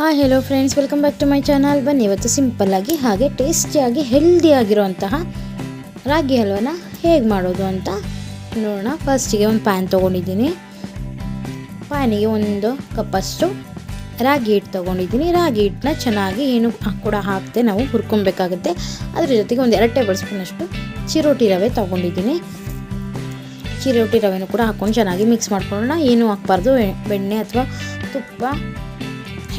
Hi hello friends welcome back to my channel ಬನ್ನಿ, ಇವತ್ತು ಸಿಂಪಲ್ಲಾಗಿ ಹಾಗೆ ಟೇಸ್ಟಿಯಾಗಿ ಹೆಲ್ದಿಯಾಗಿರುವಂತಹ ರಾಗಿ ಹಲ್ವನ ಹೇಗೆ ಮಾಡೋದು ಅಂತ ನೋಡೋಣ. ಫಸ್ಟಿಗೆ ಒಂದು ಪ್ಯಾನ್ ತೊಗೊಂಡಿದ್ದೀನಿ. ಪ್ಯಾನಿಗೆ ಒಂದು ಕಪ್ಪಷ್ಟು ರಾಗಿ ಹಿಟ್ಟು ತೊಗೊಂಡಿದ್ದೀನಿ. ರಾಗಿ ಹಿಟ್ಟನ್ನ ಚೆನ್ನಾಗಿ ಏನು ಕೂಡ ಹಾಕದೆ ನಾವು ಹುರ್ಕೊಬೇಕಾಗುತ್ತೆ. ಅದ್ರ ಜೊತೆಗೆ ಒಂದು ಎರಡು ಟೇಬಲ್ ಸ್ಪೂನಷ್ಟು ಚಿರೋಟಿ ರವೆ ತೊಗೊಂಡಿದ್ದೀನಿ. ಚಿರೋಟಿ ರವೆನೂ ಕೂಡ ಹಾಕ್ಕೊಂಡು ಚೆನ್ನಾಗಿ ಮಿಕ್ಸ್ ಮಾಡ್ಕೊಳ್ಳೋಣ. ಏನೂ ಹಾಕ್ಬಾರ್ದು. ಬೆಣ್ಣೆ ಅಥವಾ ತುಪ್ಪ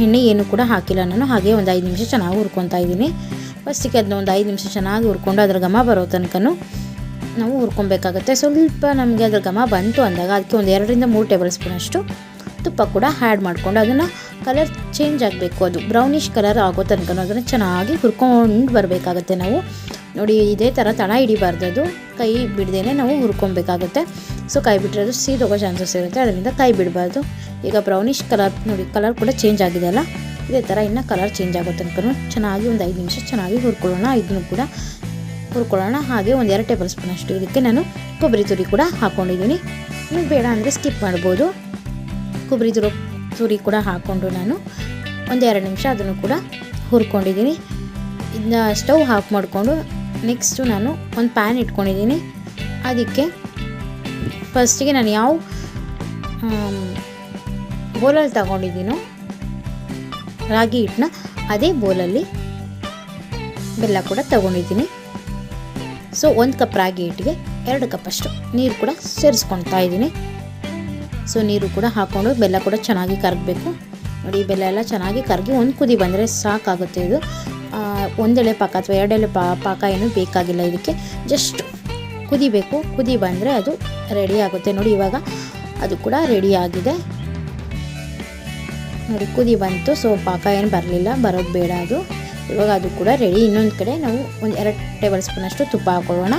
ಎಣ್ಣೆ ಏನು ಕೂಡ ಹಾಕಿಲ್ಲ ನಾನು. ಹಾಗೆ ಒಂದು ಐದು ನಿಮಿಷ ಚೆನ್ನಾಗಿ ಹುರ್ಕೊತಾ ಇದ್ದೀನಿ. ಫಸ್ಟಿಗೆ ಅದನ್ನ ಒಂದು ಐದು ನಿಮಿಷ ಚೆನ್ನಾಗಿ ಹುರ್ಕೊಂಡು ಅದ್ರ ಘಮ ಬರೋ ತನಕನೂ ನಾವು ಹುರ್ಕೊಬೇಕಾಗುತ್ತೆ. ಸ್ವಲ್ಪ ನಮಗೆ ಅದ್ರ ಘಮ ಬಂತು ಅಂದಾಗ ಅದಕ್ಕೆ ಒಂದು ಎರಡರಿಂದ ಮೂರು ಟೇಬಲ್ ಸ್ಪೂನಷ್ಟು ತುಪ್ಪ ಕೂಡ ಆ್ಯಡ್ ಮಾಡಿಕೊಂಡು ಅದನ್ನು ಕಲರ್ ಚೇಂಜ್ ಆಗಬೇಕು. ಅದು ಬ್ರೌನಿಷ್ ಕಲರ್ ಆಗೋ ತನಕ ಅದನ್ನು ಚೆನ್ನಾಗಿ ಹುರ್ಕೊಂಡು ಬರಬೇಕಾಗುತ್ತೆ ನಾವು. ನೋಡಿ, ಇದೇ ಥರ ತಳ ಹಿಡಿಬಾರ್ದು ಅದು. ಕೈ ಬಿಡದೇನೆ ನಾವು ಹುರ್ಕೊಬೇಕಾಗುತ್ತೆ. ಸೊ ಕೈ ಬಿಟ್ಟರೆ ಅದು ಸೀದೋಗೋ ಚಾನ್ಸಸ್ ಇರುತ್ತೆ. ಅದರಿಂದ ಕೈ ಬಿಡಬಾರ್ದು. ಈಗ ಬ್ರೌನಿಷ್ ಕಲರ್ ನೋಡಿ ಕಲರ್ ಕೂಡ ಚೇಂಜ್ ಆಗಿದೆ ಅಲ್ಲ? ಇದೇ ಥರ ಇನ್ನೂ ಕಲರ್ ಚೇಂಜ್ ಆಗೋ ತನಕ ಚೆನ್ನಾಗಿ ಒಂದು ಐದು ನಿಮಿಷ ಚೆನ್ನಾಗಿ ಹುರ್ಕೊಳ್ಳೋಣ. ಇದನ್ನು ಕೂಡ ಹುರ್ಕೊಳ್ಳೋಣ. ಹಾಗೆ ಒಂದು ಎರಡು ಟೇಬಲ್ ಸ್ಪೂನ್ ಅಷ್ಟು ಇದಕ್ಕೆ ನಾನು ಕೊಬ್ಬರಿ ತುರಿ ಕೂಡ ಹಾಕ್ಕೊಂಡಿದ್ದೀನಿ ನಿಮಗೆ ಬೇಡ ಅಂದರೆ ಸ್ಕಿಪ್ ಮಾಡ್ಬೋದು. ಕೊಬ್ಬರಿ ತುರು, ತುರಿ ಕೂಡ ಹಾಕ್ಕೊಂಡು ನಾನು ಒಂದು ಎರಡು ನಿಮಿಷ ಅದನ್ನು ಕೂಡ ಹುರ್ಕೊಂಡಿದ್ದೀನಿ. ಇದನ್ನ ಸ್ಟವ್ ಆಫ್ ಮಾಡಿಕೊಂಡು ನೆಕ್ಸ್ಟು ನಾನು ಒಂದು ಪ್ಯಾನ್ ಇಟ್ಕೊಂಡಿದ್ದೀನಿ. ಅದಕ್ಕೆ ಫಸ್ಟಿಗೆ ನಾನು ಯಾವ ಬೋಲಲ್ಲಿ ತಗೊಂಡಿದ್ದೀನೋ ರಾಗಿ ಹಿಟ್ಟನ್ನ ಅದೇ ಬೋಲಲ್ಲಿ ಬೆಲ್ಲ ಕೂಡ ತಗೊಂಡಿದ್ದೀನಿ. ಸೊ ಒಂದು ಕಪ್ ರಾಗಿ ಹಿಟ್ಟಿಗೆ ಎರಡು ಕಪ್ಪಷ್ಟು ನೀರು ಕೂಡ ಸೇರಿಸ್ಕೊಳ್ತಾ ಇದ್ದೀನಿ. ಸೊ ನೀರು ಕೂಡ ಹಾಕ್ಕೊಂಡು ಬೆಲ್ಲ ಕೂಡ ಚೆನ್ನಾಗಿ ಕರಗಬೇಕು. ನೋಡಿ, ಬೆಲ್ಲ ಎಲ್ಲ ಚೆನ್ನಾಗಿ ಕರಗಿ ಒಂದು ಕುದಿ ಬಂದರೆ ಸಾಕಾಗುತ್ತೆ ಇದು. ಒಂದೆಳೆ ಪಾಕ ಅಥವಾ ಎರಡೆಳೆ ಪಾ, ಪಾಕ ಏನು ಬೇಕಾಗಿಲ್ಲ ಇದಕ್ಕೆ. ಜಸ್ಟ್ ಕುದಿಬೇಕು. ಕುದಿ ಬಂದರೆ ಅದು ರೆಡಿ ಆಗುತ್ತೆ. ನೋಡಿ ಇವಾಗ ಅದು ಕೂಡ ರೆಡಿ ಆಗಿದೆ. ನೋಡಿ, ಕುದಿ ಬಂತು. ಸೊ ಪಾಕ ಏನು ಬರಲಿಲ್ಲ. ಬರೋದು ಬೇಡ ಅದು. ಇವಾಗ ಅದು ಕೂಡ ರೆಡಿ ಇನ್ನೊಂದು ಕಡೆ ನಾವು ಒಂದು ಎರಡು ಟೇಬಲ್ ಸ್ಪೂನಷ್ಟು ತುಪ್ಪ ಹಾಕೊಳ್ಳೋಣ.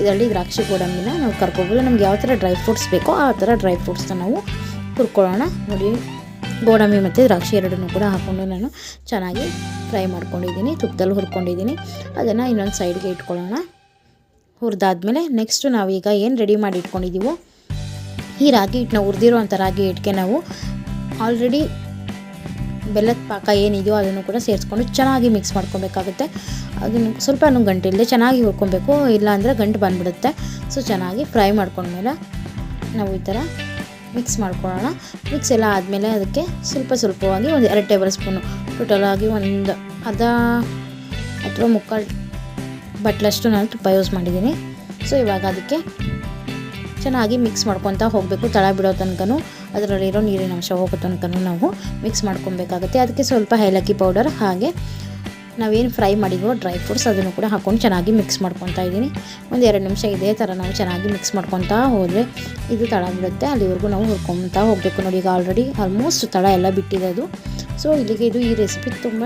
ಇದರಲ್ಲಿ ದ್ರಾಕ್ಷಿ ಗೋಡಂಬಿನ ನಾವು ಕರ್ಕೊಬೋದು. ನಮ್ಗೆ ಯಾವ ಥರ ಡ್ರೈ ಫ್ರೂಟ್ಸ್ ಬೇಕೋ ಆ ಥರ ಡ್ರೈ ಫ್ರೂಟ್ಸ್ನ ನಾವು ಹುರ್ಕೊಳ್ಳೋಣ. ನೋಡಿ ಗೋಡಂಬಿ ಮತ್ತು ದ್ರಾಕ್ಷಿ ಎರಡನ್ನೂ ಕೂಡ ಹಾಕ್ಕೊಂಡು ನಾನು ಚೆನ್ನಾಗಿ ಫ್ರೈ ಮಾಡ್ಕೊಂಡಿದ್ದೀನಿ, ತುಪ್ಪದಲ್ಲಿ ಹುರ್ಕೊಂಡಿದ್ದೀನಿ. ಅದನ್ನು ಇನ್ನೊಂದು ಸೈಡ್ಗೆ ಇಟ್ಕೊಳ್ಳೋಣ. ಹುರಿದಾದ್ಮೇಲೆ ನೆಕ್ಸ್ಟು ನಾವೀಗ ಏನು ರೆಡಿ ಮಾಡಿ ಇಟ್ಕೊಂಡಿದ್ದೀವೋ, ಈ ರಾಗಿ ಹಿಟ್ಟನ್ನ ಹುರಿದಿರುವಂಥ ರಾಗಿ ಹಿಟ್ಟಿಗೆ ನಾವು ಆಲ್ರೆಡಿ ಬೆಲ್ಲದ ಪಾಕ ಏನಿದೆಯೋ ಅದನ್ನು ಕೂಡ ಸೇರಿಸ್ಕೊಂಡು ಚೆನ್ನಾಗಿ ಮಿಕ್ಸ್ ಮಾಡ್ಕೊಬೇಕಾಗುತ್ತೆ. ಅದನ್ನು ಸ್ವಲ್ಪ ಗಂಟಿಲ್ಲದೆ ಚೆನ್ನಾಗಿ ಹುರ್ಕೊಬೇಕು ಇಲ್ಲ ಅಂದರೆ ಗಂಟು ಬಂದುಬಿಡುತ್ತೆ. ಸೊ, ಚೆನ್ನಾಗಿ ಫ್ರೈ ಮಾಡ್ಕೊಂಡ್ಮೇಲೆ ನಾವು ಈ ಥರ ಮಿಕ್ಸ್ ಮಾಡ್ಕೊಳ್ಳೋಣ. ಮಿಕ್ಸ್ ಎಲ್ಲ ಆದಮೇಲೆ ಅದಕ್ಕೆ ಸ್ವಲ್ಪ ಸ್ವಲ್ಪವಾಗಿ ಒಂದು ಎರಡು ಟೇಬಲ್ ಸ್ಪೂನು. ಟೋಟಲಾಗಿ ಒಂದು ಅದ ಅಥವಾ ಮುಕ್ಕಾಲು ಬಟ್ಲಷ್ಟು ನಾನು ತುಪ್ಪ ಯೂಸ್ ಮಾಡಿದ್ದೀನಿ. ಸೊ ಇವಾಗ ಅದಕ್ಕೆ ಚೆನ್ನಾಗಿ ಮಿಕ್ಸ್ ಮಾಡ್ಕೊತಾ ಹೋಗಬೇಕು. ತಳ ಬಿಡೋ ತನಕನೂ ಅದರಲ್ಲಿರೋ ನೀರಿನ ಅಂಶ ಹೋಗೋ ತನಕನೂ ನಾವು ಮಿಕ್ಸ್ ಮಾಡ್ಕೊಬೇಕಾಗುತ್ತೆ ಅದಕ್ಕೆ ಸ್ವಲ್ಪ ಏಲಕ್ಕಿ ಪೌಡರ್ ಹಾಗೆ ನಾವೇನು ಫ್ರೈ ಮಾಡಿದ್ವೋ ಡ್ರೈ ಫ್ರೂಟ್ಸ್ ಅದನ್ನು ಕೂಡ ಹಾಕ್ಕೊಂಡು ಚೆನ್ನಾಗಿ ಮಿಕ್ಸ್ ಮಾಡ್ಕೊತಾ ಇದ್ದೀನಿ. ಒಂದು ಎರಡು ನಿಮಿಷ ಇದೇ ಥರ ನಾವು ಚೆನ್ನಾಗಿ ಮಿಕ್ಸ್ ಮಾಡ್ಕೊತಾ ಹೋದರೆ ಇದು ತಳ ಬಿಡುತ್ತೆ ಅಲ್ಲಿವರೆಗೂ ನಾವು ಹುರ್ಕೊತಾ ಹೋಗಬೇಕು ನೋಡಿ ಈಗ ಆಲ್ರೆಡಿ ಆಲ್ಮೋಸ್ಟ್ ತಳ ಎಲ್ಲ ಬಿಟ್ಟಿದೆ ಅದು. ಸೊ ಇಲ್ಲಿಗೆ ಇದು ಈ ರೆಸಿಪಿ ತುಂಬ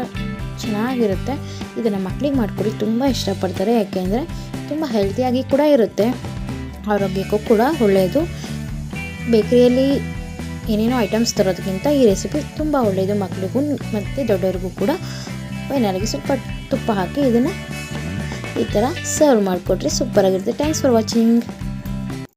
ಚೆನ್ನಾಗಿರುತ್ತೆ. ಇದನ್ನು ಮಕ್ಕಳಿಗೆ ಮಾಡಿಕೊಡಿ ತುಂಬ ಇಷ್ಟಪಡ್ತಾರೆ. ಯಾಕೆಂದರೆ ತುಂಬ ಹೆಲ್ತಿಯಾಗಿ ಕೂಡ ಇರುತ್ತೆ. ಆರೋಗ್ಯಕ್ಕೂ ಕೂಡ ಒಳ್ಳೆಯದು ಬೇಕರಿಯಲ್ಲಿ ಏನೇನೋ ಐಟಮ್ಸ್ ತರೋದಕ್ಕಿಂತ ಈ ರೆಸಿಪಿ ತುಂಬ ಒಳ್ಳೆಯದು ಮಕ್ಕಳಿಗೂ ಮತ್ತು ದೊಡ್ಡವ್ರಿಗೂ ಕೂಡ. ಫೈನಲ್ಗೆ ಸ್ವಲ್ಪ ತುಪ್ಪ ಹಾಕಿ ಇದನ್ನು ಈ ಥರ ಸರ್ವ್ ಮಾಡಿಕೊಟ್ರೆ ಸೂಪರಾಗಿರುತ್ತೆ ಥ್ಯಾಂಕ್ಸ್ ಫಾರ್ ವಾಚಿಂಗ್